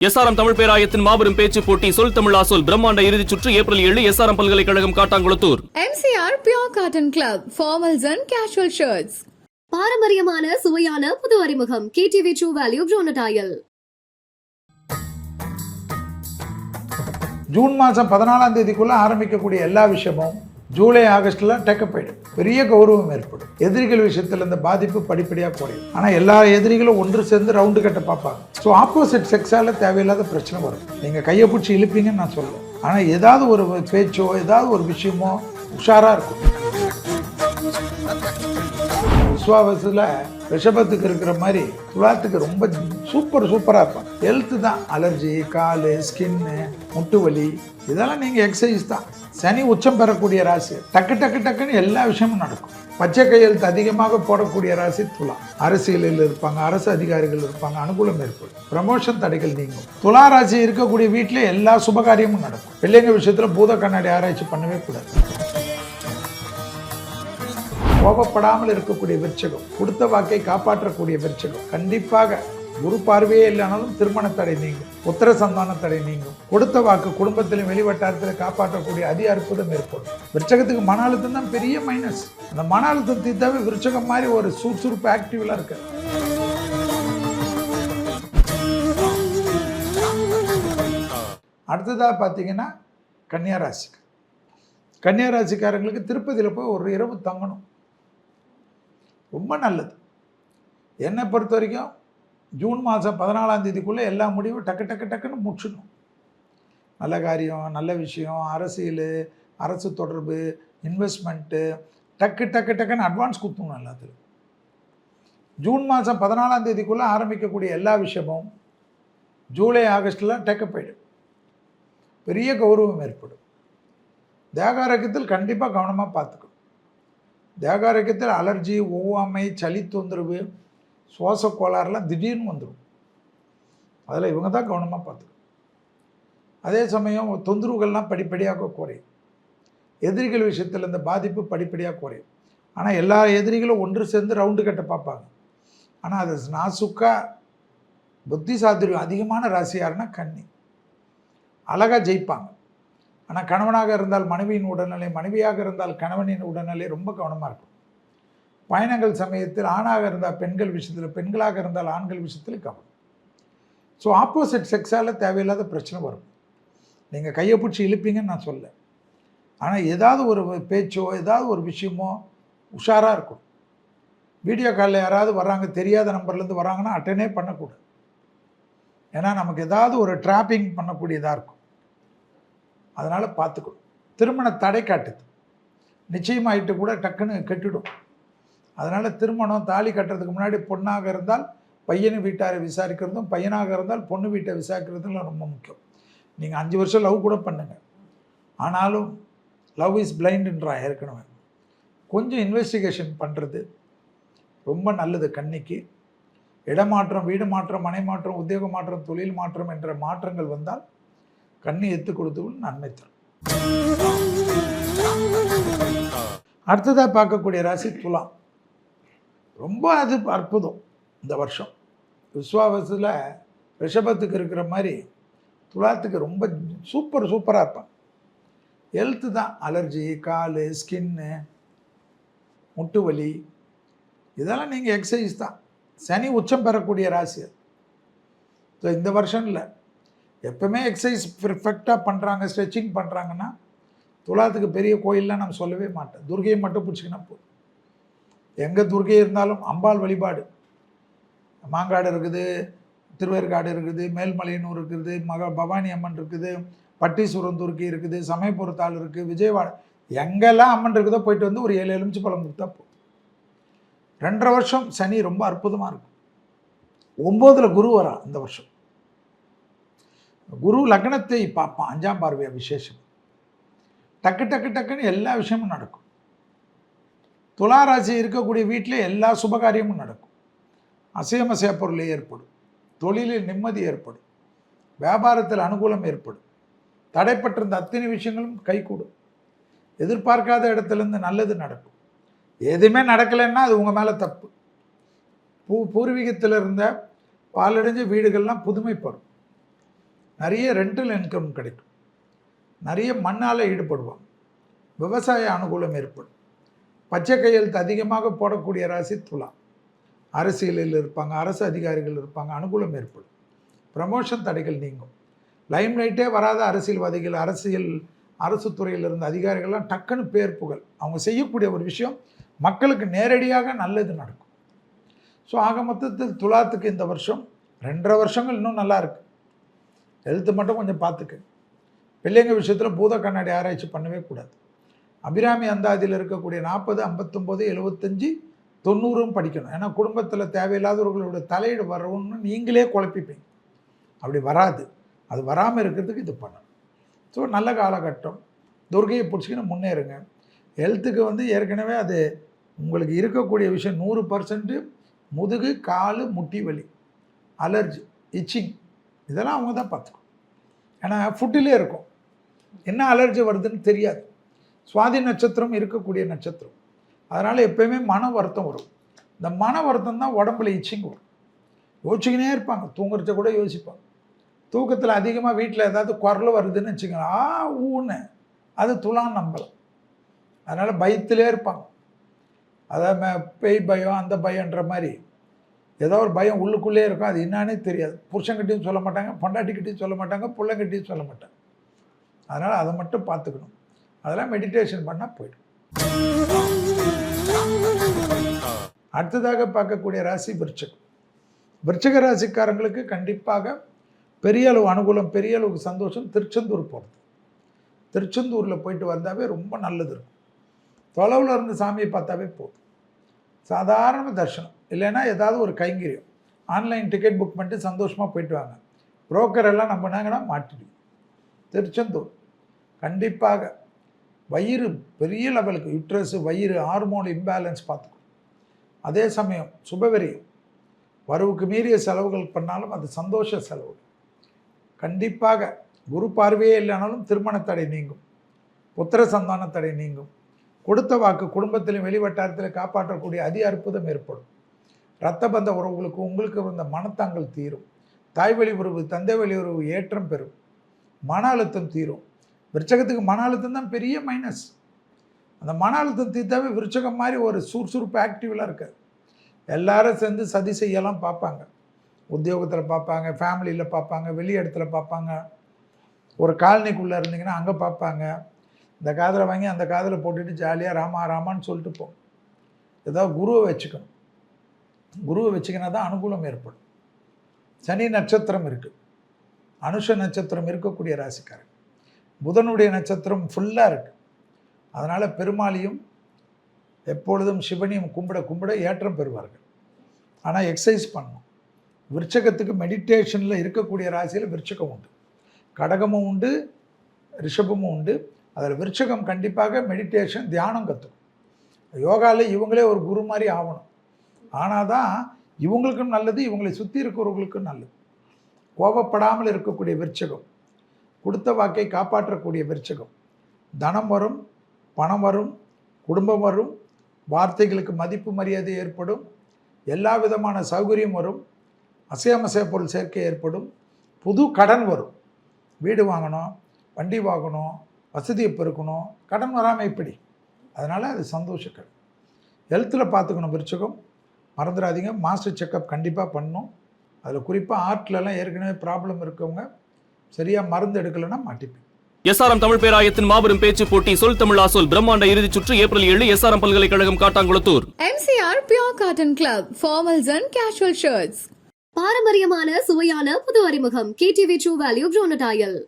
SRM Tamil பேராயத்தின் மாபெரும் பேச்சு போட்டி சொல் தமிழா சொல் பிரம்மாண்ட இறுதிச் சுற்று ஏப்ரல் ஏழு எஸ்ஆர்எம் பல்கலைக்கழகம் Kattankulathur MCR Pure Cotton Club, formals and casual shirts. பாரம்பரியமான சுவையான புது அறிமுகம் கேடிவி ட்ரூ வேல்யூ ப்ரோனடாயல் ஜூன் மாதம் பதினாலாம் தேதிக்குள்ளே ஆரம்பிக்கக்கூடிய எல்லா விஷயமும் ஜூலை ஆகஸ்ட்லாம் டேக்கப் ஆயிடும் பெரிய கௌரவம் ஏற்படும். எதிரிகள் விஷயத்தில் இந்த பாதிப்பு படிப்படியாக குறையும். ஆனால் எல்லா எதிரிகளும் ஒன்று சேர்ந்து ரவுண்டு கட்ட பார்ப்பாங்க. ஸோ ஆப்போசிட் செக்ஸால தேவையில்லாத பிரச்சனை வரும். நீங்கள் கையை பிடிச்சி இழுப்பீங்கன்னு நான் சொல்லுவேன் ஆனால் ஏதாவது ஒரு பேச்சோ ஏதாவது ஒரு விஷயமோ உஷாராக இருக்கும். விஸ்வாவசில் ரிஷபத்துக்கு இருக்கிற மாதிரி துலாத்துக்கு ரொம்ப சூப்பர் சூப்பராக இருக்கும் ஹெல்த்து தான். அலர்ஜி கால் ஸ்கின்னு முட்டு வலி இதெல்லாம் நீங்கள் எக்ஸசைஸ் தான். சனி உச்சம் பெறக்கூடிய ராசி. டக்கு டக்கு டக்குன்னு எல்லா விஷயமும் நடக்கும். பச்சை கையெழுத்து அதிகமாக போடக்கூடிய ராசி துலா. அரசியலில் இருப்பாங்க அரசு அதிகாரிகள் இருப்பாங்க அனுகூலம் ஏற்படும். ப்ரமோஷன் தடைகள் நீங்கும். துலா ராசி இருக்கக்கூடிய வீட்டில் எல்லா சுபகாரியமும் நடக்கும். பிள்ளைங்க விஷயத்தில் பூத கண்ணாடி ஆராய்ச்சி பண்ணவே கூடாது. கோபப்படாமல் இருக்கக்கூடிய விருச்சகம் கொடுத்த வாக்கை காப்பாற்றக்கூடிய விருச்சகம் கண்டிப்பாக குரு பார்வையே இல்லைனாலும் திருமண தடை நீங்கும். உத்தர சந்தான தடை நீங்கும். கொடுத்த வாக்கு குடும்பத்திலும் வெளிவட்டாரத்தில் காப்பாற்றக்கூடிய அதி அற்புதம் ஏற்படும். விருச்சகத்துக்கு மன அழுத்தம் தான் பெரிய மைனஸ் அந்த மன அழுத்தம் தீர்த்தாவே விருச்சகம் மாதிரி ஒரு சுறுசுறுப்பு ஆக்டிவ்லாம் இருக்கு. அடுத்ததாக பார்த்தீங்கன்னா கன்னியாராசிக்கு. கன்னியாராசிக்காரங்களுக்கு திருப்பதியில் போய் ஒரு இரவு தங்கணும். ரொம்ப நல்லது. என்னை பொறுத்த வரைக்கும் ஜூன் மாதம் பதினாலாம் தேதிக்குள்ளே எல்லா முடிவும் டக்கு டக்கு டக்குன்னு முடிச்சிடணும். நல்ல காரியம் நல்ல விஷயம் அரசியல் அரசு தொடர்பு இன்வெஸ்ட்மெண்ட்டு டக்கு டக்கு டக்குன்னு அட்வான்ஸ் கொடுத்துணும் எல்லாத்துக்கும். ஜூன் மாதம் பதினாலாம் தேதிக்குள்ளே ஆரம்பிக்கக்கூடிய எல்லா விஷயமும் ஜூலை ஆகஸ்டில் டேக்கப் போயிடும். பெரிய கௌரவம் ஏற்படும். தேகாரோக்கியத்தில் கண்டிப்பாக கவனமாக பார்த்துக்கணும். தேகாரோக்கியத்தில் அலர்ஜி ஒவ்வாமை சளி தொந்தரவு சுவாச கோளாறுலாம் திடீர்னு வந்துடும். அதில் இவங்க தான் கவனமாக பார்த்துக்கணும். அதே சமயம் தொந்தரவுகள்லாம் படிப்படியாக குறையும். எதிரிகள் விஷயத்தில் இந்த பாதிப்பு படிப்படியாக குறையும். ஆனால் எல்லா எதிரிகளும் ஒன்று சேர்ந்து ரவுண்டு கட்ட பார்ப்பாங்க. ஆனால் அது நாசுக்காக புத்தி சாதுரியம் அதிகமான ராசி யாருன்னா கன்னி. அழகாக ஜெயிப்பாங்க. ஆனால் கணவனாக இருந்தால் மனைவியின் உடல்நிலை மனைவியாக இருந்தால் கணவனின் உடல்நிலை ரொம்ப கவனமாக இருக்கும். பயணங்கள் சமயத்தில் ஆணாக இருந்தால் பெண்கள் விஷயத்தில் பெண்களாக இருந்தால் ஆண்கள் விஷயத்தில் கவனம். ஸோ ஆப்போசிட் செக்ஸால் தேவையில்லாத பிரச்சனை வரும். நீங்கள் கையை பிடிச்சி இழுப்பீங்கன்னு நான் சொல்ல ஆனால் ஏதாவது ஒரு பேச்சோ ஏதாவது ஒரு விஷயமோ உஷாராக இருக்கும். வீடியோ காலில் யாராவது வர்றாங்க தெரியாத நம்பர்லேருந்து வராங்கன்னா அட்டனே பண்ணக்கூடாது. ஏன்னா நமக்கு ஏதாவது ஒரு ட்ராப்பிங் பண்ணக்கூடியதாக இருக்கும். அதனால் பார்த்துக்கணும். திருமண தடை காட்டுது. நிச்சயமாயிட்டு கூட டக்குன்னு கெட்டுடும். அதனால் திருமணம் தாலி கட்டுறதுக்கு முன்னாடி பொண்ணாக இருந்தால் பையன் வீட்டாரை விசாரிக்கிறதும் பையனாக இருந்தால் பொண்ணு வீட்டை விசாரிக்கிறதும் ரொம்ப முக்கியம். நீங்கள் அஞ்சு வருஷம் லவ் கூட பண்ணுங்கள் ஆனாலும் லவ் இஸ் பிளைண்டுன்றான் ஏற்கனவே. கொஞ்சம் இன்வெஸ்டிகேஷன் பண்ணுறது ரொம்ப நல்லது கண்ணிக்கு. இடமாற்றம் வீடு மாற்றம் மனை மாற்றம் உத்தியோக மாற்றம் தொழில் மாற்றம் என்ற மாற்றங்கள் வந்தால் கண்ணி எத்து கொடுத்துவும் நன்மை தரும். அடுத்ததாக பார்க்கக்கூடிய ராசி துலாம். ரொம்ப அது அற்புதம் இந்த வருஷம். விஸ்வாவசில் ரிஷபத்துக்கு இருக்கிற மாதிரி துலாத்துக்கு ரொம்ப சூப்பர் சூப்பராக இருப்பான். ஹெல்த்து தான். அலர்ஜி கால் ஸ்கின்னு முட்டு வலி இதெல்லாம் நீங்கள் எக்ஸசைஸ் தான். சனி உச்சம் பெறக்கூடிய ராசி அது. ஸோ இந்த வருஷம் இல்லை. எப்பவுமே எக்ஸசைஸ் பெர்ஃபெக்டாக பண்ணுறாங்க ஸ்ட்ரெச்சிங் பண்ணுறாங்கன்னா துலாத்துக்கு பெரிய கோயிலெலாம் நம்ம சொல்லவே மாட்டேன் துர்கையை மட்டும் பிடிச்சிக்கினா போதும். எங்கே துர்கை இருந்தாலும் அம்பாள் வழிபாடு. மாங்காடு இருக்குது திருவேற்காடு இருக்குது மேல்மலையனூர் இருக்குது மகா பவானி அம்மன் இருக்குது பட்டீஸ்வரம் துருக்கி இருக்குது சமயபுரத்தால் இருக்குது விஜயவாடா. எங்கெல்லாம் அம்மன் இருக்குதோ போயிட்டு வந்து ஒரு ஏழு எலுமிச்சு பழம் கொடுத்தா போ ரெண்டரை வருஷம் சனி ரொம்ப அற்புதமாக இருக்கும். ஒம்போதில் குரு வரா இந்த வருஷம். குரு லக்னத்தை பார்ப்பான். அஞ்சாம் பார்வையா விசேஷம் டக்கு டக்கு டக்குன்னு எல்லா விஷயமும் நடக்கும். துளாராசி இருக்கக்கூடிய வீட்டில் எல்லா சுபகாரியமும் நடக்கும். அசையமசைய பொருள் ஏற்படும். தொழிலில் நிம்மதி ஏற்படும். வியாபாரத்தில் அனுகூலம் ஏற்படும். தடைப்பட்டிருந்த அத்தனை விஷயங்களும் கைகூடும். எதிர்பார்க்காத இடத்துலேருந்து நல்லது நடக்கும். எதுவுமே நடக்கலைன்னா அது உங்கள் மேலே தப்பு. பூ பூர்வீகத்தில் இருந்த பாலடைஞ்ச வீடுகள்லாம் புதுமைப்படும் நிறைய ரெண்டல் இன்கம் கிடைக்கும். நிறைய மண்ணால் ஈடுபடுவாங்க. விவசாய அனுகூலம் ஏற்படும். பச்சை கையெழுத்து அதிகமாக போடக்கூடிய ராசி துலா அரசியலில் இருப்பாங்க அரசு அதிகாரிகள் இருப்பாங்க அனுகூலம் ஏற்படும். ப்ரமோஷன் தடைகள் நீங்கும். லைம் லைட்டே வராத அரசியல்வாதிகள் அரசியல் அரசு துறையில் இருந்த அதிகாரிகள்லாம் டக்குன்னு பேர் புகழ். அவங்க செய்யக்கூடிய ஒரு விஷயம் மக்களுக்கு நேரடியாக நல்லது நடக்கும். ஸோ ஆக மொத்தத்தில் துலாத்துக்கு இந்த வருஷம் ரெண்டரை வருஷங்கள் இன்னும் நல்லா இருக்கு. எழுத்து மட்டும் கொஞ்சம் பார்த்துக்கு. பிள்ளைங்க விஷயத்தில் பூத கண்ணாடி ஆராய்ச்சி பண்ணவே கூடாது. அபிராமி அந்தாதியில் இருக்கக்கூடிய நாற்பது ஐம்பத்தொம்போது எழுபத்தஞ்சி தொண்ணூறும் படிக்கணும். ஏன்னா குடும்பத்தில் தேவையில்லாதவர்களோட தலையீடு வரணும்னு நீங்களே குழப்பிப்பீங்க. அப்படி வராது. அது வராமல் இருக்கிறதுக்கு இது பண்ணணும். ஸோ நல்ல காலகட்டம். துர்கையை பிடிச்சிக்கின்னு முன்னேறுங்க. ஹெல்த்துக்கு வந்து ஏற்கனவே அது உங்களுக்கு இருக்கக்கூடிய விஷயம் நூறு பர்சன்ட்டு முதுகு கால் முட்டி வலி அலர்ஜி இச்சிங். இதெல்லாம் அவங்க தான் பார்த்துக்கணும். ஏன்னா ஃபுட்டிலே இருக்கும். என்ன அலர்ஜி வருதுன்னு தெரியாது. சுவாதி நட்சத்திரம் இருக்கக்கூடிய நட்சத்திரம். அதனால் எப்பயுமே மன வருத்தம் வரும். இந்த மன வருத்தம் தான் உடம்புல இச்சிங் வரும். யோசிச்சுக்கினே இருப்பாங்க. தூங்குறத கூட யோசிப்பாங்க. தூக்கத்தில் அதிகமாக வீட்டில் ஏதாவது குரல் வருதுன்னு வச்சுக்கோங்க. ஆ ஊன்னு. அது துலாம் நம்பலாம். அதனால் பயத்திலே இருப்பாங்க. அதாவது பேய் பயம் அந்த பயன்ற மாதிரி. ஏதோ ஒரு பயம் உள்ளுக்குள்ளே இருக்கும். அது என்னன்னே தெரியாது. புருஷங்கிட்டையும் சொல்ல மாட்டாங்க பொண்டாட்டிக்கிட்டையும் சொல்ல மாட்டாங்க பிள்ளைங்கிட்டையும் சொல்ல மாட்டாங்க. அதனால் அதை மட்டும் பார்த்துக்கணும். அதெல்லாம் மெடிடேஷன் பண்ணால் போயிடும். அடுத்ததாக பார்க்கக்கூடிய ராசி விருச்சகம். விருச்சக ராசிக்காரங்களுக்கு கண்டிப்பாக பெரிய அளவு அனுகூலம் பெரிய அளவுக்கு சந்தோஷம் திருச்செந்தூர் போகிறது திருச்செந்தூரில் போயிட்டு வந்தாவே ரொம்ப நல்லது இருக்கும். தொலைவில் இருந்து சாமியை பார்த்தாவே போதும். சாதாரண தர்ஷனம். இல்லைன்னா ஏதாவது ஒரு கைங்கரியம். ஆன்லைன் டிக்கெட் புக் பண்ணிட்டு சந்தோஷமாக போயிட்டு வாங்க. புரோக்கர் எல்லாம் நம்பினாங்கன்னா மாட்டிடுவோம். திருச்செந்தூர். கண்டிப்பாக வயிறு பெரிய லெவலுக்கு யுட்ரஸ் வயிறு ஹார்மோன் இம்பேலன்ஸ் பார்த்துக்கும் அதே சமயம் சுபவெறி வரவுக்கு மீறிய செலவுகள் பண்ணாலும் அது சந்தோஷ செலவு. கண்டிப்பாக குரு பார்வையே இல்லைனாலும் திருமண தடை நீங்கும். புத்திர சந்தான தடை நீங்கும். கொடுத்த வாக்கு குடும்பத்திலும் வெளிவட்டாரத்தில் காப்பாற்றக்கூடிய அதி அற்புதம் ஏற்படும். இரத்த பந்த உறவுகளுக்கு உங்களுக்கு இருந்த மனத்தாங்கள் தீரும். தாய் வழி உறவு தந்தை வழி உறவு ஏற்றம் பெறும். மன அழுத்தம் தீரும். விருச்சகத்துக்கு மன அழுத்தம் தான் பெரிய மைனஸ் அந்த மன அழுத்தம் தீர்த்தாவே விருச்சகம் மாதிரி ஒரு சுறுசுறுப்பு ஆக்டிவெலாம் இருக்குது எல்லாரும் சேர்ந்து சதி செய்யலாம் பார்ப்பாங்க. உத்தியோகத்தில் பார்ப்பாங்க ஃபேமிலியில் பார்ப்பாங்க வெளி இடத்துல பார்ப்பாங்க. ஒரு காலனிக்குள்ளே இருந்தீங்கன்னா அங்கே பார்ப்பாங்க. இந்த காதில் வாங்கி அந்த காதில் போட்டுட்டு ஜாலியாக ராமா ராமான்னு சொல்லிட்டு போ. ஏதாவது குருவை வச்சுக்கணும். குருவை வச்சுக்கினா தான் அனுகூலம் ஏற்படும். சனி நட்சத்திரம் இருக்குது அனுஷ நட்சத்திரம் இருக்கக்கூடிய ராசிக்காரங்க. புதனுடைய நட்சத்திரம் ஃபுல்லாக இருக்குது அதனால் பெருமாளையும் எப்பொழுதும் சிவனையும் கும்பிட கும்பிட ஏற்றம் பெறுவார்கள். ஆனால் எக்ஸசைஸ் பண்ணணும். விருச்சகத்துக்கு மெடிடேஷனில் இருக்கக்கூடிய ராசியில் விருச்சகம் உண்டு. கடகமும் உண்டு ரிஷபமும் உண்டு. அதில் விருச்சகம் கண்டிப்பாக மெடிடேஷன் தியானம் கற்றுக்கும் யோகாவில் இவங்களே ஒரு குரு மாதிரி ஆகணும். ஆனால் தான் இவங்களுக்கும் நல்லது இவங்களை சுற்றி இருக்கிறவங்களுக்கும் நல்லது. கோபப்படாமல் இருக்கக்கூடிய விருச்சகம். கொடுத்த வாக்கை காப்பாற்றக்கூடிய விருச்சகம். தனம் வரும் பணம் வரும் குடும்பம் வரும் வார்த்தைகளுக்கு மதிப்பு மரியாதை ஏற்படும் எல்லா விதமான சௌகரியம் வரும் அசையமசைய பொருள் சேர்க்கை ஏற்படும் புது கடன் வரும். வீடு வாங்கணும் வண்டி வாங்கணும் வசதியை பெருக்கணும் கடன் வராமல் இப்படி அதனால் அது சந்தோஷக்கடன். ஹெல்த்தில் பார்த்துக்கணும் விருச்சகம். மறந்துடாதீங்க மாஸ்டர் செக்கப் கண்டிப்பாக பண்ணணும். அதில் குறிப்பாக ஆர்ட்லலாம் ஏற்கனவே ப்ராப்ளம் இருக்கவங்க சரியாக மருந்து எடுக்கலைன்னா மாட்டிப்பீங்க எஸ்ஆர்எம் தமிழ் பேராயத்தின் மாபெரும் பேச்சு போட்டி சொல் தமிழா சொல் பிரம்மாண்ட இறுதிச் சுற்று ஏப்ரல் ஏழு எஸ்ஆர்எம் பல்கலைக்கழகம் Kattankulathur. MCR Pure Cotton Club, formals and casual shirts. பாரம்பரியமான சுவையான புது அறிமுகம். KTV true value ப்ரோனடாயல்